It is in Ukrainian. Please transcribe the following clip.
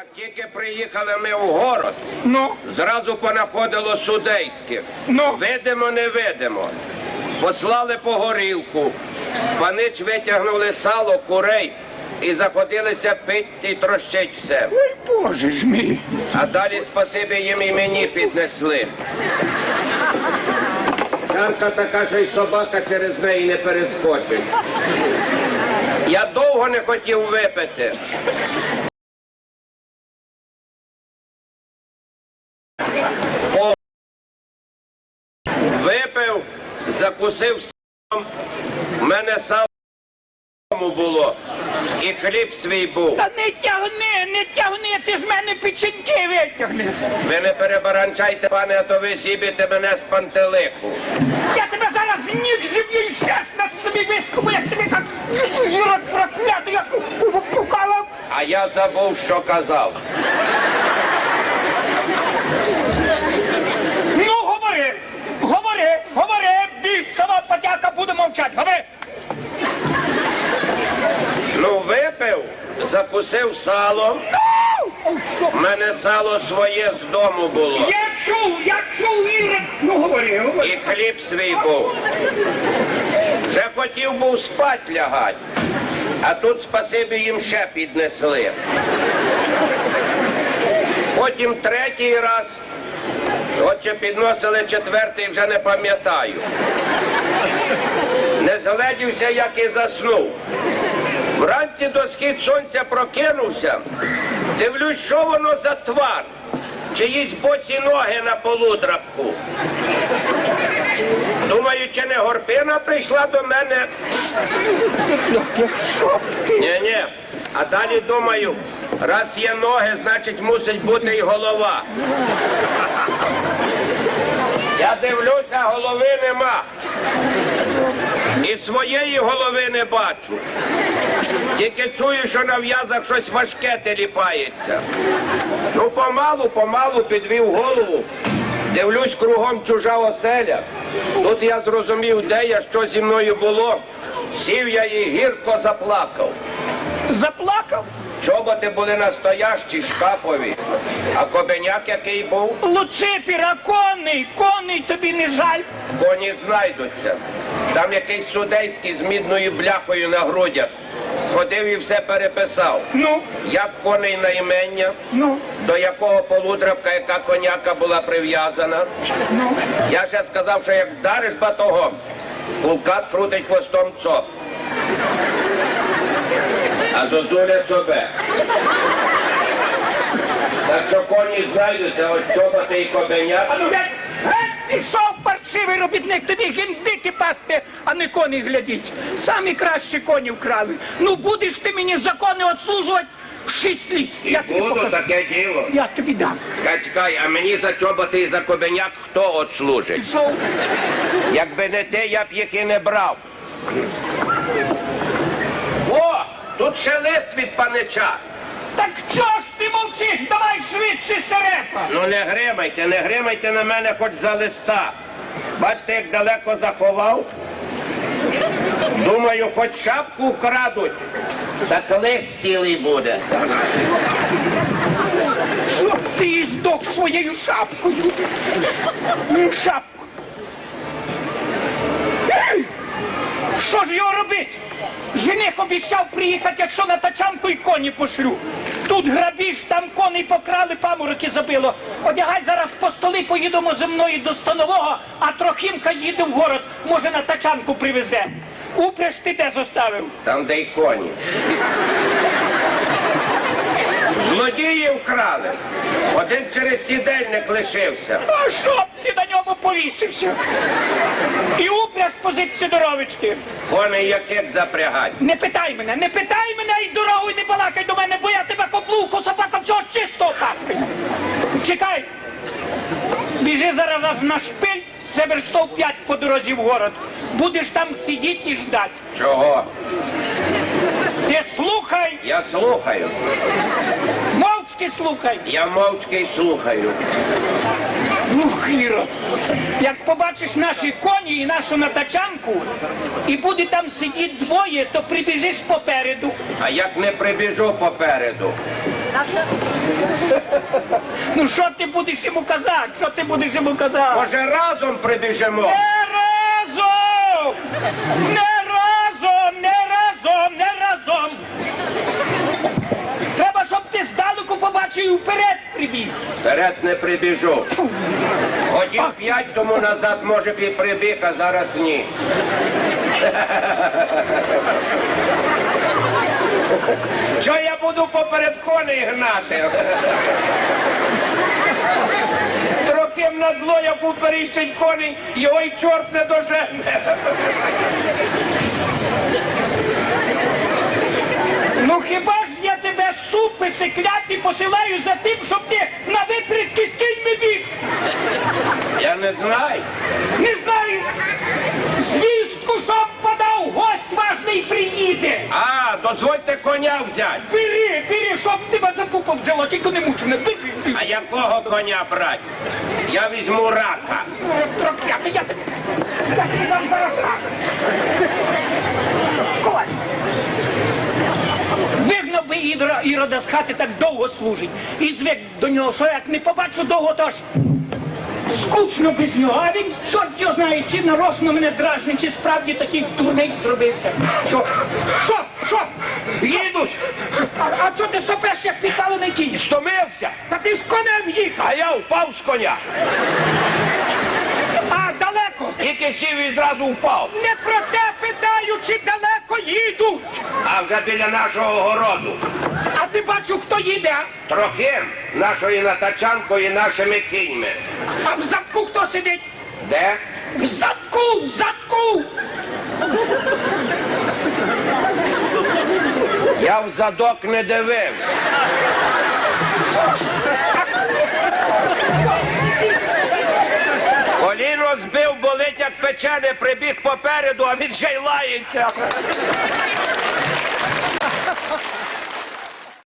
Як тільки приїхали ми в город, Ну, зразу понаходило судейських. ну. Видимо, не видимо. Послали по горілку. Панич витягнули сало, курей і заходилися пить і трощить все. Ой, Боже ж мій. А далі спасибі їм і мені піднесли. Чарка така, що й собака через неї не перескочить. Я довго не хотів випити. О, випив, закусив сам. У мене сало було. І хліб свій був. Та не тягни, не тягни, ти з мене печеньки витягни. Ви не перебаранчайте, пане, а то ви зіб'єте мене з пантелику. Я тебе зараз ніг зіб'ю і чесно собі вискубу, як тобі так рот проклятий, як кукала. А я забув, що казав. Ну, говори, говори, говори, бій, сама подяка буде мовчати, говори. Ну, випив, закусив сало. У мене сало своє з дому було. Я чув, я чув, Ігор. Ну, говори, говори. І хліб свій був. Вже хотів був спать лягать. А тут спасибі їм ще піднесли. Потім третій раз. От підносили четвертий, вже не пам'ятаю. Не згледівся, як і заснув. Вранці до схід сонця прокинувся. Дивлюсь, що воно за твар. Чиїсь босі ноги на полудрабку. Думаю, чи не горпина прийшла до мене. Ні, ні. А далі думаю, раз є ноги, значить мусить бути і голова. Я дивлюся, голови нема. І своєї голови не бачу. Тільки чую, що на в'язах щось важке теліпається. Ну, помалу, помалу підвів голову. Дивлюсь, кругом чужа оселя. Тут я зрозумів, де я, що зі мною було. Сів я і гірко заплакав. Заплакав? Чоботи були настоящі, шкафові. А кобеняк який був, Луципіра, коней, коней тобі не жаль. коні знайдуться. Там якийсь судейський з мідною бляхою на грудях. Ходив і все переписав. Ну, Як коней на імення, ну, до якого полудрабка, яка коняка була прив'язана. ну. Я ще сказав, що як вдариш батогом, кулкат крутить хвостом цоп. А зозуля собе. Так що коні знайдуться, от чоботи і кобеня. А ну геть, геть, пішов паршивий робітник, тобі гіндики пасти, а не коні глядіть. Самі кращі коні вкрали. Ну будеш ти мені закони отслужувати шість літ. Я тобі Буду покажу. таке діло. Я тобі дам. Чекай, а мені за чоботи і за кобеняк хто отслужить? Пішов. Якби не те, я б їх і не брав. О, тут ще лист від панича. Так чого ж ти мовчиш? Давай швидше серепа. Ну не гримайте, не гримайте на мене хоч за листа. Бачите, як далеко заховав? Думаю, хоч шапку вкрадуть, так лист цілий буде. Щоб ти здох своєю шапкою. Ну, Шапку. Ей! Що ж його робити? Жених обіцяв приїхати, якщо на тачанку і коні пошлю. Тут грабіж, там коней покрали, памороки забило. Одягай зараз по столи, поїдемо зі мною до станового, а Трохімка їде в город, може на тачанку привезе. Упряж ти де зоставив? Там, де й коні. Злодії вкрали. Один через сідельник лишився. А щоб ти на ньому повісився? І упряж позицію Сидоровички. Коней яких запрягать. Не питай мене, не питай мене і дорогою не балакай до мене, бо я зараз на шпиль, це верстов п'ять по дорозі в город. Будеш там сидіти і ждать. Чого? Ти слухай, Я слухаю. мовчки слухай. Я мовчки й слухаю. Ух, Іро, як побачиш наші коні і нашу натачанку, і буде там сидіти двоє, то прибіжиш попереду. А як не прибіжу попереду, Ну що ти будеш йому казати? Що ти будеш йому казати? Може разом прибіжемо? Не разом! Не разом! Не разом! Не разом! Треба, щоб ти здалеку побачив і вперед прибіг. Вперед не прибіжу. Годів п'ять тому назад, може, б і прибіг, а зараз ні. Що я буду поперед коней гнати? Трохим на зло, як уперіщить коней, його й чорт не дожене. Ну хіба ж я тебе суписи кляті посилаю за тим, щоб ти на випередки з кіньми біг? Я не знаю. Не знаю. Звістку, щоб подав, гость важний приїде. А, дозвольте коня взяти. Бери, бери, щоб тебе за пупом взяло, тільки не муч мене. Бери, бери. А якого коня брати? Я візьму рака. Проклятий, я тебе. Я тебе дам зараз. Коваль. Вигнав би Ідра, Ірода з хати так довго служить. І звик до нього, що як не побачу довго, то ж скучно без нього. А він, чорт його знає, чи нарочно мене дражнить, чи справді такий дурний зробився. Що? Що? Що? Їдуть! А, а чого ти сопеш, як підпалений кінь? Стомився! Та ти ж конем їхав. А я впав з коня. А далеко? Тільки сів і зразу впав. Не про те питаю, чи далеко їдуть. А вже біля нашого городу. А ти бачу, хто їде, а? Трохи нашою натачанкою і нашими кіньми. А в задку хто сидить? Де? В задку, в задку. Я в задок не дивився. Колін збив, болить, як печене, прибіг попереду, а він ще й лається.